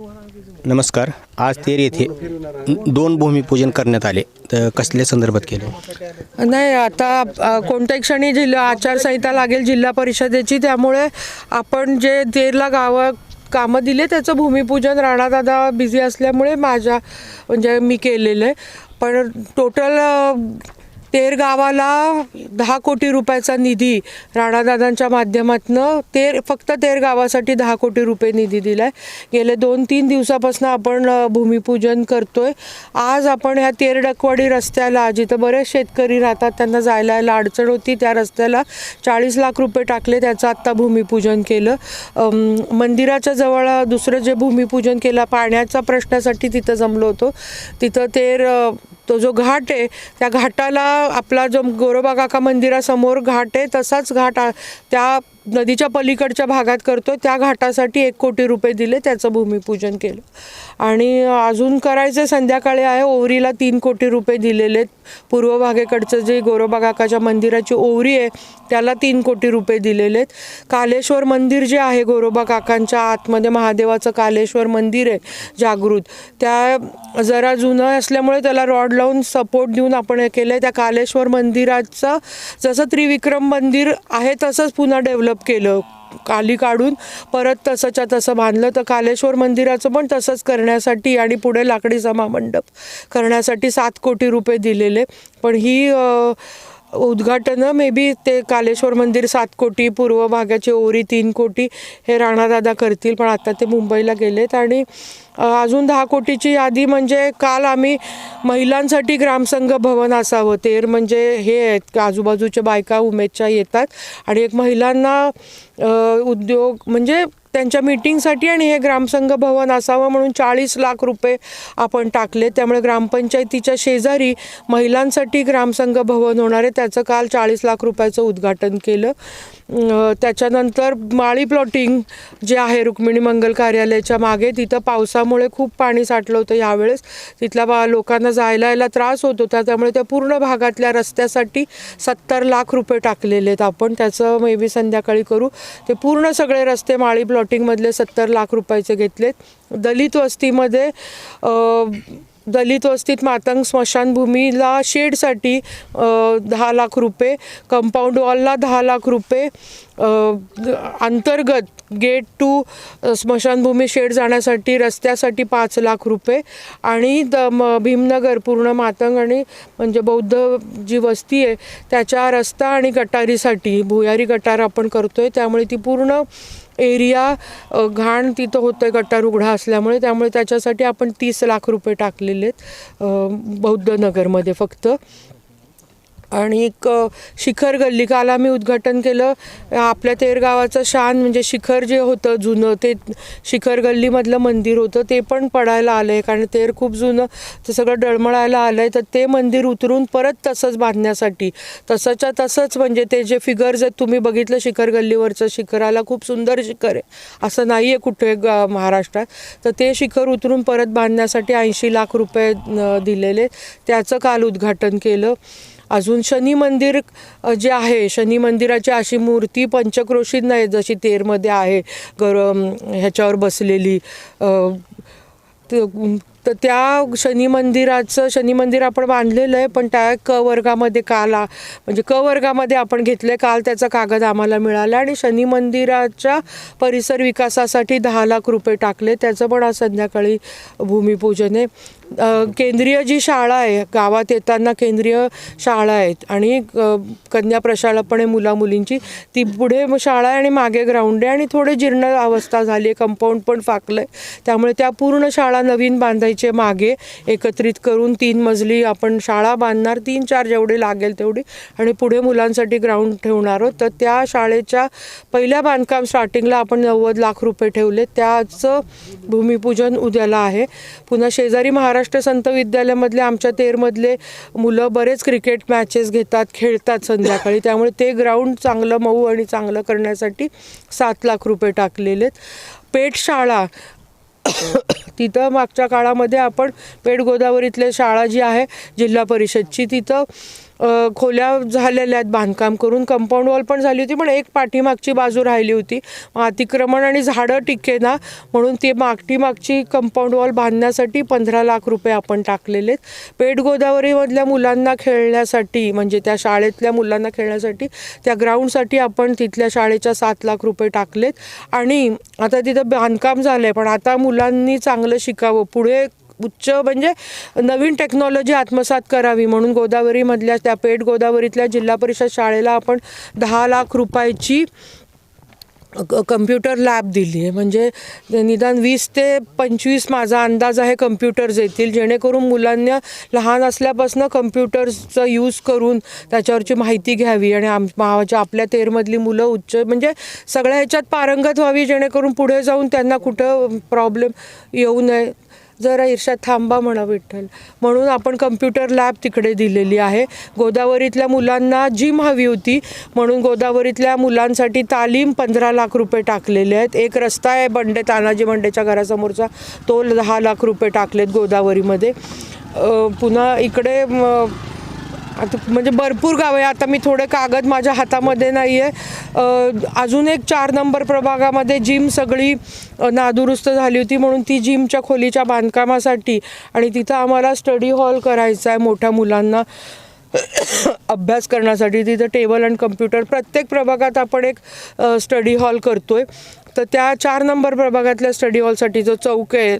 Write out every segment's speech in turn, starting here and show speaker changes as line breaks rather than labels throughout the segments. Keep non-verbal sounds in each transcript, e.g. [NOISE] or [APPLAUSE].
नमस्कार. आज तेर येथे दोन भूमिपूजन करण्यात आले. तर कसल्या संदर्भात केले?
नाही आता कोणत्याही क्षणी जिल्हा आचारसंहिता लागेल जिल्हा परिषदेची त्यामुळे आपण जे तेरला गावं कामं दिले त्याचं भूमिपूजन राणादादा बिझी असल्यामुळे माझ्या म्हणजे मी केलेलं आहे. पण टोटल तेर गावाला दहा कोटी रुपयाचा निधी राणादादांच्या माध्यमातनं तेर फक्त तेर गावासाठी दहा कोटी रुपये निधी दिला आहे गेले दोन तीन दिवसापासून आपण भूमिपूजन करतोय. आज आपण ह्या तेर डकवाडी रस्त्याला जिथं बरेच शेतकरी राहतात त्यांना जायला यायला अडचण होती. त्या रस्त्याला चाळीस लाख रुपये टाकले. त्याचं आत्ता भूमिपूजन केलं. मंदिराच्या जवळ दुसरं जे भूमिपूजन केलं पाण्याचा प्रश्नासाठी तिथं जमलो होतो. तिथं तेर तो जो घाट आहे त्या घाटाला आपला जो गोरोबा काका मंदिरासमोर घाट आहे तसाच घाट त्या नदीच्या पलीकडच्या भागात करतो त्या घाटासाठी एक कोटी रुपये दिले त्याचं भूमिपूजन केलं. आणि अजून करायचं संध्याकाळी आहे ओवरीला तीन कोटी रुपये दिलेले आहेत. पूर्व भागेकडचं जे गोरोबा काकाच्या मंदिराची ओवरी आहे त्याला तीन कोटी रुपये दिलेले आहेत. कालेश्वर मंदिर जे आहे गोरोबा काकांच्या आतमध्ये महादेवाचं कालेश्वर मंदिर आहे जागृत. त्या जरा जुनं असल्यामुळे त्याला रॉड लावून सपोर्ट देऊन आपण हे केलं आहे त्या कालेश्वर मंदिराचं जसं त्रिविक्रम मंदिर आहे तसंच पुन्हा डेव्हलप केलं काली काढून परत तसंच्या तसं बांधलं. तर कालेश्वर मंदिराचं पण तसंच करण्यासाठी आणि पुढे लाकडी समामंडप करण्यासाठी सात कोटी रुपये दिलेले. पण ही उद्घाटनं मे बी ते कालेश्वर मंदिर सात कोटी पूर्व भागाची ओरी तीन कोटी हे राणादादा करतील पण आता ते मुंबईला गेलेत आणि अजून दहा कोटीची यादी म्हणजे काल आम्ही महिलांसाठी ग्रामसंघ भवन असावं तेर म्हणजे हे आहेत आजूबाजूच्या बायका उमेदच्या येतात आणि एक महिलांना उद्योग म्हणजे त्यांच्या मीटिंगसाठी आणि हे ग्रामसंघ भवन असावं म्हणून चाळीस लाख रुपये आपण टाकले. त्यामुळे ग्रामपंचायतीच्या शेजारी महिलांसाठी ग्रामसंघ भवन होणार आहे. त्याचं काल चाळीस लाख रुपयाचं उद्घाटन केलं. त्याच्यानंतर माळी प्लॉटिंग जे आहे रुक्मिणी मंगल कार्यालयाच्या मागे तिथं पावसामुळे खूप पाणी साठलं होतं यावेळेस. तिथल्या बा लोकांना जायला यायला त्रास होत होता. त्यामुळे त्या पूर्ण भागातल्या रस्त्यासाठी सत्तर लाख रुपये टाकलेले आहेत आपण. त्याचं मे बी संध्याकाळी करू. ते पूर्ण सगळे रस्ते माळी प्लॉट प्लॉटिंगमधले सत्तर लाख रुपयाचे घेतलेत. दलित वस्तीमध्ये दलित वस्तीत मातंग स्मशानभूमीला शेडसाठी दहा लाख रुपये कंपाऊंड वॉलला दहा लाख रुपये अंतर्गत गेट टू स्मशानभूमी शेड जाण्यासाठी रस्त्यासाठी पाच लाख रुपये आणि द म भीमनगर पूर्ण मातंग आणि म्हणजे बौद्ध जी वस्ती आहे त्याच्या रस्ता आणि गटारीसाठी भुयारी गटार आपण करतो आहे त्यामुळे ती पूर्ण एरिया घाण तिथं होतं आहे गटार उघडा असल्यामुळे त्यामुळे त्याच्यासाठी आपण तीस लाख रुपये टाकलेले आहेत बौद्धनगरमध्ये बौद्ध नगरमध्ये फक्त. आणि एक शिखर गल्ली काल आम्ही उद्घाटन केलं. आपल्या तेर गावाचं शान म्हणजे शिखर जे होतं जुनं ते शिखर गल्लीमधलं मंदिर होतं ते पण पडायला आलं आहे कारण तेर खूप जुनं ते सगळं डळमळायला आलं आहे तर ते मंदिर उतरून परत तसंच बांधण्यासाठी तसंच्या तसंच म्हणजे ते जे फिगर्स आहेत तुम्ही बघितलं शिखर गल्लीवरचं शिखराला खूप सुंदर शिखर आहे. असं नाही आहे कुठे महाराष्ट्रात. तर ते शिखर उतरून परत बांधण्यासाठी ऐंशी लाख रुपये दिलेले. त्याचं काल उद्घाटन केलं. अजून शनी मंदिर जे आहे शनी मंदिराची अशी मूर्ती पंचक्रोशीत नाही जशी तेरमध्ये आहे गर ह्याच्यावर बसलेली तर त्या शनी मंदिराचं शनी मंदिर आपण बांधलेलं आहे पण त्या क वर्गामध्ये काल आ- म्हणजे क वर्गामध्ये आपण घेतलं काल त्याचा कागद आम्हाला मिळाला आणि शनी मंदिराच्या परिसर विकासासाठी दहा लाख रुपये टाकले. त्याचं पण आज संध्याकाळी भूमिपूजन आहे. केंद्रीय जी शाळा आहे गावात येताना केंद्रीय शाळा आहेत आणि कन्या प्रशालापणे मुला मुलींची ती पुढे शाळा आहे आणि मागे ग्राउंड आहे आणि थोडे जीर्ण अवस्था झाली आहे कंपाऊंड पण फाकलं आहे त्यामुळे त्या पूर्ण शाळा नवीन बांधायची मागे एकत्रित करून तीन मजली आपण शाळा बांधणार तीन चार जेवढे लागेल तेवढी. आणि पुढे मुलांसाठी ग्राउंड ठेवणार आहोत. तर त्या शाळेच्या पहिल्या बांधकाम स्टार्टिंगला आपण नव्वद लाख रुपये ठेवले. त्याचं भूमिपूजन उद्याला आहे. पुन्हा शेजारी महाराष्ट्र संत विद्यालयामधले आमच्या तेरमधले मुलं बरेच क्रिकेट मॅचेस घेतात खेळतात संध्याकाळी. त्यामुळे ते ग्राउंड चांगलं मऊ आणि चांगलं करण्यासाठी सात लाख रुपये टाकलेले आहेत पेठ शाळा [COUGHS] तिथं मागच्या काळामध्ये आपण पेठ गोदावरीतले शाळा जी आहे जिल्हा परिषदची तिथं खोल्या झालेल्या आहेत बांधकाम करून. कंपाऊंड वॉल पण झाली होती पण एक पाठीमागची बाजू राहिली होती. मग अतिक्रमण आणि झाडं टिकेना म्हणून ती मागटीमागची कंपाऊंड वॉल बांधण्यासाठी पंधरा लाख रुपये आपण टाकलेले आहेत. पेठ गोदावरीमधल्या मुलांना खेळण्यासाठी म्हणजे त्या शाळेतल्या मुलांना खेळण्यासाठी त्या ग्राउंडसाठी आपण तिथल्या शाळेच्या सात लाख रुपये टाकलेत. आणि आता तिथं बांधकाम झालं आहे पण आता मुलांनी चांगलं शिकावं. पुढे उच्च म्हणजे नवीन टेक्नॉलॉजी आत्मसात करावी म्हणून गोदावरीमधल्या त्या पेठ गोदावरीतल्या जिल्हा परिषद शाळेला आपण दहा लाख रुपयाची क- कम्प्युटर लॅब दिली आहे. म्हणजे निदान वीस ते पंचवीस माझा अंदाज आहे कम्प्युटर्स येतील जेणेकरून मुलांना लहान असल्यापासून कम्प्युटर्सचा यूज करून त्याच्यावरची माहिती घ्यावी आणि आम माझ्या आपल्या तेरमधली मुलं उच्च म्हणजे सगळ्या ह्याच्यात पारंगत व्हावी जेणेकरून पुढे जाऊन त्यांना कुठं प्रॉब्लेम येऊ नये. जरा ईर्षात थांबा म्हणा विठ्ठल. म्हणून आपण कम्प्युटर लॅब तिकडे दिलेली आहे. गोदावरीतल्या मुलांना जिम हवी होती. म्हणून गोदावरीतल्या मुलांसाठी तालीम पंधरा लाख रुपये टाकलेले आहेत. एक रस्ता आहे बंडे तानाजी बंडेच्या घरासमोरचा. तो दहा लाख रुपये टाकलेत गोदावरीमध्ये. पुन्हा इकडे आता म्हणजे भरपूर गाव आहे. आता मी थोडे कागद माझ्या हातामध्ये नाही आहे अजून एक चार नंबर प्रभागामध्ये जिम सगळी नादुरुस्त झाली होती म्हणून ती जिमच्या खोलीच्या बांधकामासाठी आणि तिथं आम्हाला स्टडी हॉल करायचा आहे मोठ्या मुलांना. अभ्यास करण्यासाठी तिथं टेबल अँड कम्प्युटर प्रत्येक प्रभागात आपण एक स्टडी हॉल करतो आहे तर त्या चार नंबर प्रभागातल्या स्टडी हॉलसाठी जो चौक आहे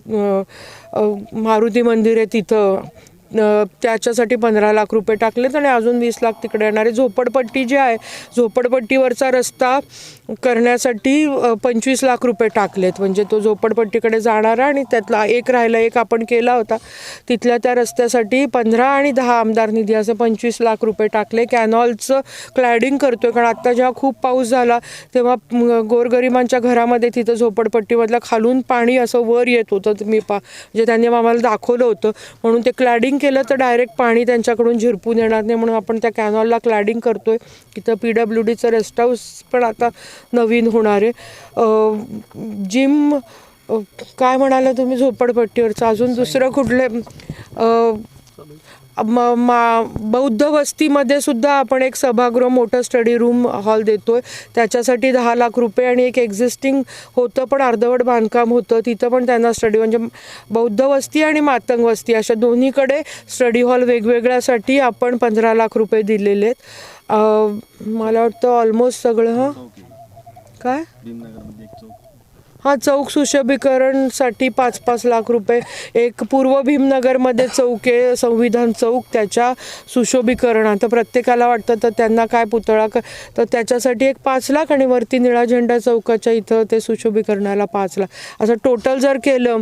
मारुती मंदिर आहे तिथं त्याच्यासाठी पंधरा लाख रुपये टाकलेत आणि अजून वीस लाख तिकडे येणारे झोपडपट्टी जी आहे झोपडपट्टीवरचा रस्ता करण्यासाठी पंचवीस लाख रुपये टाकलेत. म्हणजे तो झोपडपट्टीकडे जाणारा आणि त्यातला एक राहिला एक आपण केला होता. तिथल्या त्या रस्त्यासाठी पंधरा आणि दहा आमदार निधी असं पंचवीस लाख रुपये टाकले. कॅनॉलचं क्लॅडिंग आहे कारण आत्ता जेव्हा खूप पाऊस झाला तेव्हा गोरगरिबांच्या घरामध्ये तिथं झोपडपट्टीमधलं खालून पाणी असं वर येत होतं. मी पा म्हणजे त्यांनी आम्हाला दाखवलं होतं. म्हणून ते क्लॅडिंग केलं तर डायरेक्ट पाणी त्यांच्याकडून झिरपून येणार नाही म्हणून आपण त्या कॅनॉलला क्लॅडिंग करतोय. तिथं पी डब्ल्यू डीचं रेस्ट हाऊस पण आता नवीन होणार आहे. जिम काय म्हणाला तुम्ही झोपडपट्टीवरचं? अजून दुसरं कुठले? म- मा बौद्ध वस्तीमध्ये सुद्धा आपण एक सभागृह मोठं स्टडी रूम हॉल देतोय. त्याच्यासाठी दहा लाख रुपये आणि एक एक्झिस्टिंग होतं पण अर्धवट बांधकाम होतं. तिथं पण त्यांना स्टडी म्हणजे बौद्ध वस्ती आणि मातंग वस्ती अशा दोन्हीकडे स्टडी हॉल वेगवेगळ्यासाठी आपण पंधरा लाख रुपये दिलेले आहेत. मला वाटतं ऑलमोस्ट सगळं हां? काय? हा चौक सुशोभीकरणसाठी पाच पाच लाख रुपये. एक पूर्व भीमनगरमध्ये चौक आहे संविधान चौक. त्याच्या सुशोभीकरण आता प्रत्येकाला वाटतं तर त्यांना काय पुतळा क तर त्याच्यासाठी एक पाच लाख आणि वरती निळा झेंडा चौकाच्या इथं ते सुशोभीकरणाला पाच लाख. असं टोटल जर केलं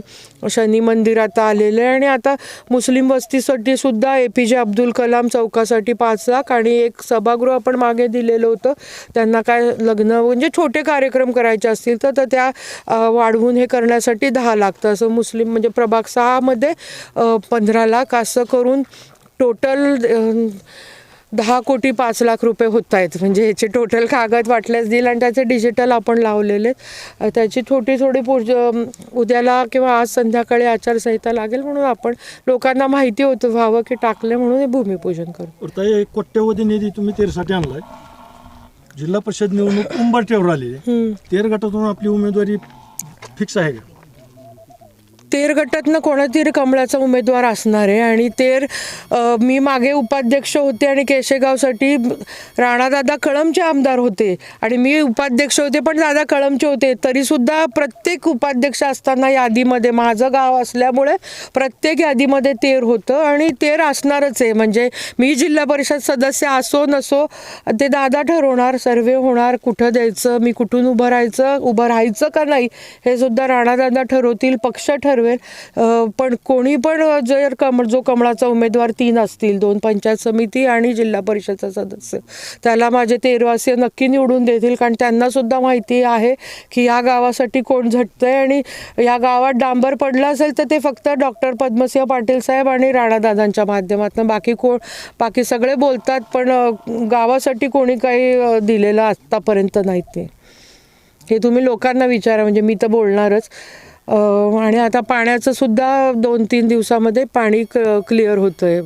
शनी आता आलेलं आहे आणि आता मुस्लिम वस्तीसाठी सुद्धा ए पी जे अब्दुल कलाम चौकासाठी पाच लाख आणि एक सभागृह आपण मागे दिलेलं होतं. त्यांना काय लग्न म्हणजे छोटे कार्यक्रम करायचे असतील तर त्या वाढवून हे करण्यासाठी दहा लाख. तर असं मुस्लिम म्हणजे प्रभाग सहामध्ये पंधरा लाख असं करून टोटल दहा कोटी पाच लाख रुपये होत आहेत. म्हणजे ह्याचे टोटल कागद वाटल्यास देईल आणि त्याचे डिजिटल आपण लावलेले त्याची थोडी थोडी पूज उद्याला किंवा आज संध्याकाळी आचारसंहिता लागेल म्हणून आपण लोकांना माहिती होतं व्हावं की टाकलं म्हणून हे भूमिपूजन करू.
कोट्यवधी निधी तुम्ही तेरसाठी आणलाय. जिल्हा परिषद निवडणूक उंबरठ्यावर.
हम्म.
तेर गटातून आपली उमेदवारी फिक्स आहे का?
तेर गटातनं कोणातरी कमळाचा उमेदवार असणार आहे. आणि तेर मी मागे उपाध्यक्ष होते आणि केशेगावसाठी राणादादा कळमचे आमदार होते. आणि मी उपाध्यक्ष होते पण दादा कळमचे होते. तरीसुद्धा प्रत्येक उपाध्यक्ष असताना यादीमध्ये माझं गाव असल्यामुळे प्रत्येक यादीमध्ये तेर होतं. आणि तेर असणारच आहे. म्हणजे मी जिल्हा परिषद सदस्य असो नसो ते दादा ठरवणार सर्वे होणार कुठं द्यायचं मी कुठून उभं राहायचं उभं राहायचं का नाही हे सुद्धा राणादादा ठरवतील पक्ष ठरवेल. अं, पण कोणी पण जर कमळ जो कमळाचा उमेदवार तीन असतील दोन पंचायत समिती आणि जिल्हा परिषदचा सदस्य त्याला माझे तेरवासीय नक्की निवडून देतील. कारण त्यांनासुद्धा माहिती आहे की या गावासाठी कोण झटतंय आणि या गावात डांबर पडला असेल तर ते फक्त डॉक्टर पद्मसिंह पाटील साहेब आणि राणादादांच्या माध्यमातून. बाकी कोण बाकी सगळे बोलतात पण गावासाठी कोणी काही दिलेलं आत्तापर्यंत नाही ते हे तुम्ही लोकांना विचारा. म्हणजे मी तर बोलणारच. आणि आता पाण्याचं सुद्धा दोन तीन दिवसामध्ये पाणी क्लिअर होतंय.